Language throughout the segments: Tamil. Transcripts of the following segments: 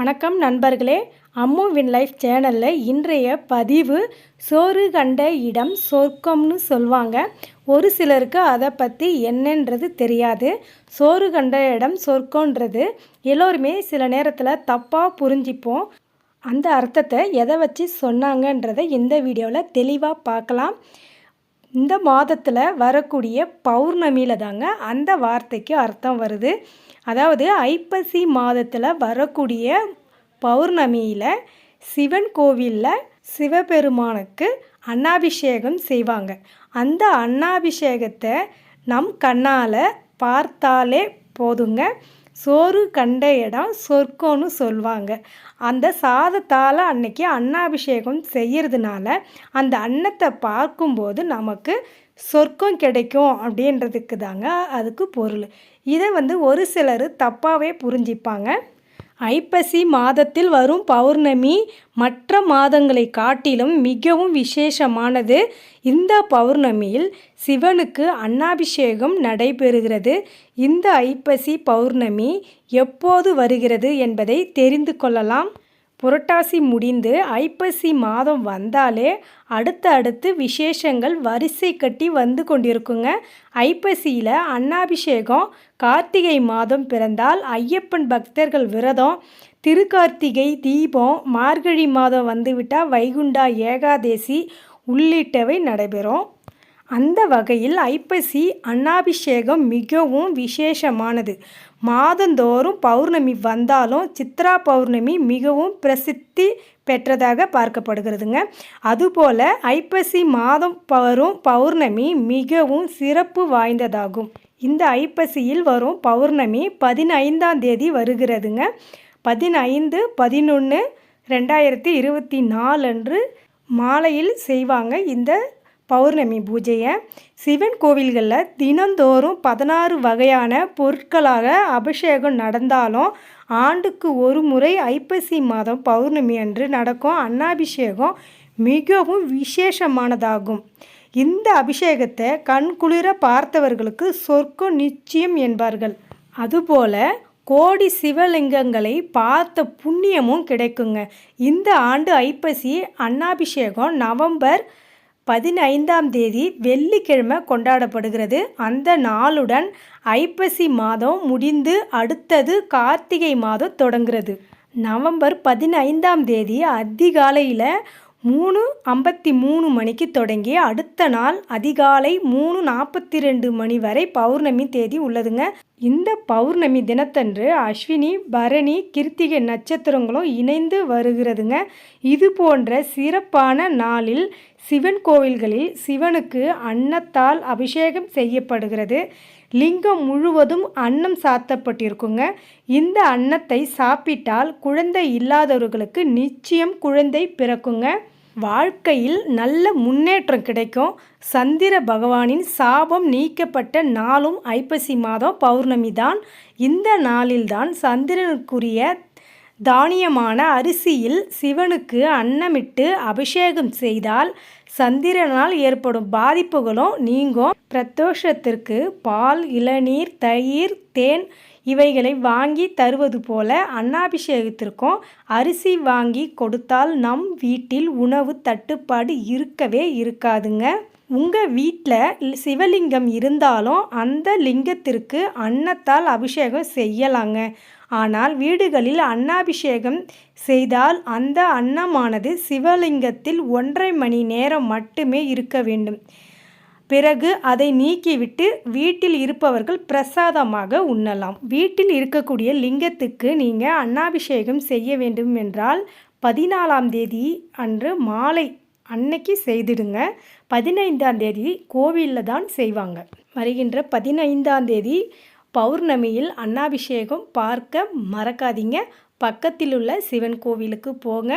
வணக்கம் நண்பர்களே. அம்மு வின் லைஃப் சேனலில் இன்றைய பதிவு சோறு கண்ட இடம் சொர்க்கம்னு சொல்லுவாங்க ஒரு சிலருக்கு அதை பற்றி என்னன்றது தெரியாது. சோறு கண்ட இடம் சொர்க்கன்றது எல்லோருமே சில நேரத்தில் தப்பாக புரிஞ்சிப்போம். அந்த அர்த்தத்தை எதை வச்சு சொன்னாங்கன்றதை இந்த வீடியோவில் தெளிவாக பார்க்கலாம் இந்த மாதத்தில் வரக்கூடிய பௌர்ணமியில் தாங்க அந்த வார்த்தைக்கு அர்த்தம் வருது. அதாவது ஐப்பசி மாதத்தில் வரக்கூடிய பௌர்ணமியில் சிவன் கோவிலில் சிவபெருமானுக்கு அன்னாபிஷேகம் செய்வாங்க. அந்த அன்னாபிஷேகத்தை நம் கண்ணால் பார்த்தாலே போதுங்க. சோறு கண்ட இடம் சொர்க்கம்னு சொல்லுவாங்க அந்த சாதத்தால் அன்னைக்கு அன்னாபிஷேகம் செய்கிறதுனால அந்த அன்னத்தை பார்க்கும்போது நமக்கு சொர்க்கம் கிடைக்கும் அப்படின்றதுக்கு தாங்க அதுக்கு பொருள். இதை வந்து ஒரு சிலர் தப்பாகவே புரிஞ்சிப்பாங்க. ஐப்பசி மாதத்தில் வரும் பௌர்ணமி மற்ற மாதங்களை காட்டிலும் மிகவும் விசேஷமானது. இந்த பௌர்ணமியில் சிவனுக்கு அன்னாபிஷேகம் நடைபெறுகிறது. இந்த ஐப்பசி பௌர்ணமி எப்போது வருகிறது என்பதை தெரிந்து கொள்ளலாம். புரட்டாசி முடிந்து ஐப்பசி மாதம் வந்தாலே அடுத்து அடுத்து விசேஷங்கள் வரிசை கட்டி வந்து கொண்டிருக்குங்க. ஐப்பசியில் அன்னாபிஷேகம் கார்த்திகை மாதம் பிறந்தால் ஐயப்பன் பக்தர்கள் விரதம் திருக்கார்த்திகை தீபம் மார்கழி மாதம் வந்துவிட்டால் வைகுண்டா ஏகாதேசி உள்ளிட்டவை நடைபெறும். அந்த வகையில் ஐப்பசி அன்னாபிஷேகம் மிகவும் விசேஷமானது. மாதந்தோறும் பௌர்ணமி வந்தாலும் சித்ரா பௌர்ணமி மிகவும் பிரசித்தி பெற்றதாக பார்க்கப்படுகிறதுங்க. அதுபோல் ஐப்பசி மாதம் வரும் பௌர்ணமி மிகவும் சிறப்பு வாய்ந்ததாகும். இந்த ஐப்பசியில் வரும் பௌர்ணமி பதினைந்தாம் தேதி வருகிறதுங்க. பதினைந்து பதினொன்று ரெண்டாயிரத்தி இருபத்தி நாலு அன்று மாலையில் செய்வாங்க இந்த பௌர்ணமி பூஜையை சிவன் கோவில்களில் தினந்தோறும் பதினாறு வகையான பொருட்களாக அபிஷேகம் நடந்தாலும் ஆண்டுக்கு ஒரு முறை ஐப்பசி மாதம் பௌர்ணமி அன்று நடக்கும் அன்னாபிஷேகம் மிகவும் விசேஷமானதாகும். இந்த அபிஷேகத்தை கண்குளிர பார்த்தவர்களுக்கு சொர்க்கம் நிச்சயம் என்பார்கள். அதுபோல கோடி சிவலிங்கங்களை பார்த்த புண்ணியமும் கிடைக்குங்க. இந்த ஆண்டு ஐப்பசி அன்னாபிஷேகம் நவம்பர் பதினைந்தாம் தேதி வெள்ளிக்கிழமை கொண்டாடப்படுகிறது. அந்த நாளுடன் ஐப்பசி மாதம் முடிந்து அடுத்தது கார்த்திகை மாதம் தொடங்குகிறது. நவம்பர் பதினைந்தாம் தேதி அதிகாலையில் மூணு ஐம்பத்தி மூணு மணிக்கு தொடங்கி அடுத்த நாள் அதிகாலை மூணு நாற்பத்தி ரெண்டு மணி வரை பௌர்ணமி தேதி உள்ளதுங்க. இந்த பௌர்ணமி தினத்தன்று அஸ்வினி பரணி கிருத்திகை நட்சத்திரங்களும் இணைந்து வருகிறதுங்க. இது போன்ற சிறப்பான நாளில் சிவன் கோவில்களில் சிவனுக்கு அன்னத்தால் அபிஷேகம் செய்யப்படுகிறது. லிங்கம் முழுவதும் அன்னம் சாத்தப்பட்டிருக்குங்க. இந்த அன்னத்தை சாப்பிட்டால் குழந்தை இல்லாதவர்களுக்கு நிச்சயம் குழந்தை பிறக்குங்க. வாழ்க்கையில் நல்ல முன்னேற்றம் கிடைக்கும். சந்திர பகவானின் சாபம் நீக்கப்பட்ட நாளும் ஐப்பசி மாதம் பௌர்ணமி தான். இந்த நாளில்தான் சந்திரனுக்குரிய தானியமான அரிசியில் சிவனுக்கு அன்னமிட்டு அபிஷேகம் செய்தால் சந்திரனால் ஏற்படும் பாதிப்புகளும் நீங்கும். பிரதோஷத்திற்கு பால் இளநீர் தயிர் தேன் இவைகளை வாங்கி தருவது போல அன்னாபிஷேகத்திற்கும் அரிசி வாங்கி கொடுத்தால் நம் வீட்டில் உணவு தட்டுப்பாடு இருக்கவே இருக்காதுங்க. உங்கள் வீட்டில் சிவலிங்கம் இருந்தாலும் அந்த லிங்கத்திற்கு அன்னத்தால் அபிஷேகம் செய்யலாங்க. ஆனால் வீடுகளில் அன்னாபிஷேகம் செய்தால் அந்த அன்னமானது சிவலிங்கத்தில் ஒன்றரை மணி நேரம் மட்டுமே இருக்க வேண்டும். பிறகு அதை நீக்கிவிட்டு வீட்டில் இருப்பவர்கள் பிரசாதமாக உண்ணலாம். வீட்டில் இருக்கக்கூடிய லிங்கத்துக்கு நீங்கள் அன்னாபிஷேகம் செய்ய வேண்டும் என்றால் பதினாலாம் தேதி அன்று மாலை அன்னைக்கு செய்திடுங்க. பதினைந்தாம் தேதி கோவிலில் தான் செய்வாங்க. வருகின்ற பதினைந்தாம் தேதி பௌர்ணமியில் அன்னாபிஷேகம் பார்க்க மறக்காதீங்க. பக்கத்தில் உள்ள சிவன் கோவிலுக்கு போங்க.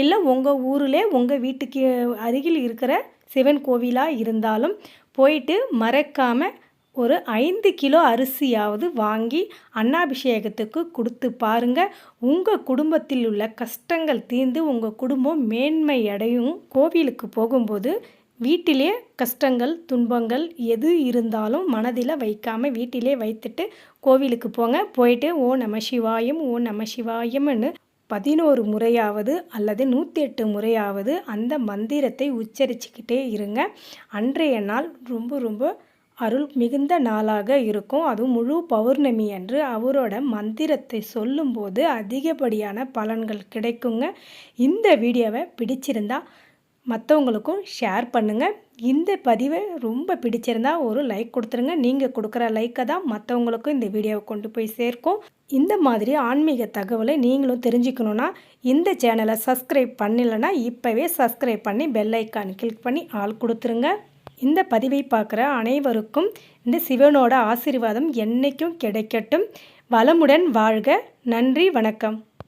இல்லை உங்கள் ஊரில் உங்கள் வீட்டுக்கு அருகில் இருக்கிற சிவன் கோவிலாக இருந்தாலும் போயிட்டு மறக்காமல் ஒரு ஐந்து கிலோ அரிசியாவது வாங்கி அன்னாபிஷேகத்துக்கு கொடுத்து பாருங்கள் உங்கள் குடும்பத்தில் உள்ள கஷ்டங்கள் தீர்ந்து உங்கள் குடும்பம் மேன்மை அடையும் கோவிலுக்கு போகும்போது வீட்டிலே கஷ்டங்கள் துன்பங்கள் எது இருந்தாலும் மனதில் வைக்காமல் வீட்டிலே வைத்துட்டு கோவிலுக்கு போங்க. போயிட்டு ஓ நம சிவாயம் ஓ நம சிவாயம்னு பதினோரு முறையாவது அல்லது நூற்றி எட்டு முறையாவது அந்த மந்திரத்தை உச்சரிச்சுக்கிட்டே இருங்க. அன்றைய நாள் ரொம்ப ரொம்ப அருள் மிகுந்த நாளாக இருக்கும். அதுவும் முழு பௌர்ணமி அன்று அவரோட மந்திரத்தை சொல்லும்போது அதிகப்படியான பலன்கள் கிடைக்குங்க. இந்த வீடியோவை பிடிச்சிருந்தா மற்றவங்களுக்கும் ஷேர் பண்ணுங்கள் இந்த பதிவை ரொம்ப பிடிச்சிருந்தா ஒரு லைக் கொடுத்துருங்க. நீங்கள் கொடுக்குற லைக்கை தான் மற்றவங்களுக்கும் இந்த வீடியோவை கொண்டு போய் சேர்க்கும். இந்த மாதிரி ஆன்மீக தகவலை நீங்களும் தெரிஞ்சுக்கணுன்னா இந்த சேனலை சப்ஸ்கிரைப் பண்ணலைன்னா இப்போவே சப்ஸ்கிரைப் பண்ணி பெல் ஐக்கான் கிளிக் பண்ணி ஆள் கொடுத்துருங்க. இந்த பதிவை பார்க்குற அனைவருக்கும் இந்த சிவனோட ஆசீர்வாதம் என்றைக்கும் கிடைக்கட்டும். வளமுடன் வாழ்க. நன்றி வணக்கம்.